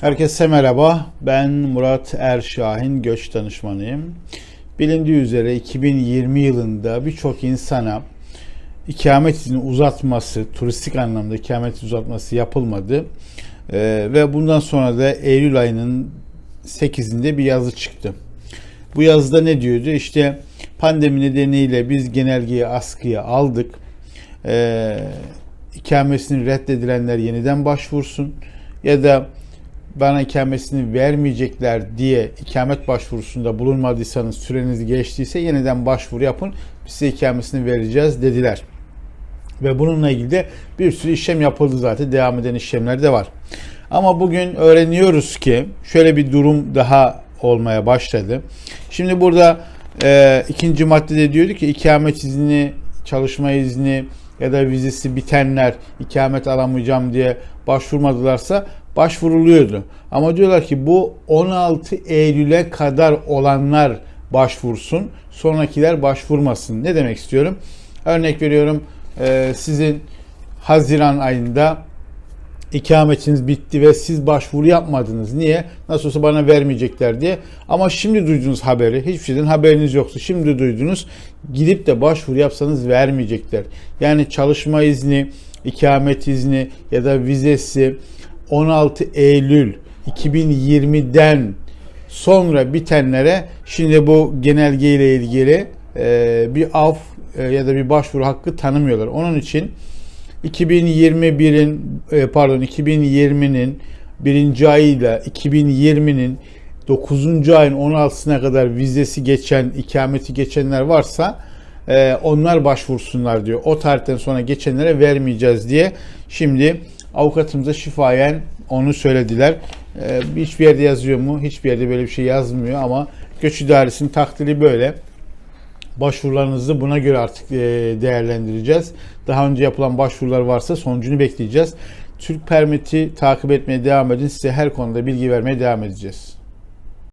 Herkese merhaba. Ben Murat Erşahin, göç danışmanıyım. Bilindiği üzere 2020 yılında birçok insana ikamet izni uzatması, turistik anlamda ikamet uzatması yapılmadı. Ee, ve bundan sonra da Eylül ayının 8'inde bir yazı çıktı. Bu yazıda ne diyordu? İşte pandemi nedeniyle biz genelgeyi askıya aldık. Ee, ikamesini reddedilenler yeniden başvursun ya da bana ikamesini vermeyecekler diye ikamet başvurusunda bulunmadıysanız süreniz geçtiyse yeniden başvuru yapın. Biz size ikamesini vereceğiz dediler. Ve bununla ilgili de bir sürü işlem yapıldı zaten. Devam eden işlemler de var. Ama bugün öğreniyoruz ki şöyle bir durum daha olmaya başladı. Şimdi burada e, ikinci maddede diyordu ki ikamet izni, çalışma izni ya da vizesi bitenler ikamet alamayacağım diye başvurmadılarsa başvuruluyordu. Ama diyorlar ki bu 16 Eylül'e kadar olanlar başvursun, sonrakiler başvurmasın. Ne demek istiyorum? Örnek veriyorum e, sizin Haziran ayında ikametiniz bitti ve siz başvuru yapmadınız. Niye? Nasıl olsa bana vermeyecekler diye. Ama şimdi duydunuz haberi. Hiçbir şeyden haberiniz yoktu. Şimdi duydunuz. Gidip de başvuru yapsanız vermeyecekler. Yani çalışma izni, ikamet izni ya da vizesi 16 Eylül 2020'den sonra bitenlere şimdi bu genelge ile ilgili e, bir af e, ya da bir başvuru hakkı tanımıyorlar. Onun için 2021'in e, pardon 2020'nin birinci ayıyla 2020'nin 9. ayın 16'sına kadar vizesi geçen, ikameti geçenler varsa e, onlar başvursunlar diyor. O tarihten sonra geçenlere vermeyeceğiz diye. Şimdi avukatımıza şifayen onu söylediler. E, hiçbir yerde yazıyor mu? Hiçbir yerde böyle bir şey yazmıyor ama Göç İdaresi'nin takdiri böyle başvurularınızı buna göre artık e, değerlendireceğiz. Daha önce yapılan başvurular varsa sonucunu bekleyeceğiz. Türk Permit'i takip etmeye devam edin. Size her konuda bilgi vermeye devam edeceğiz.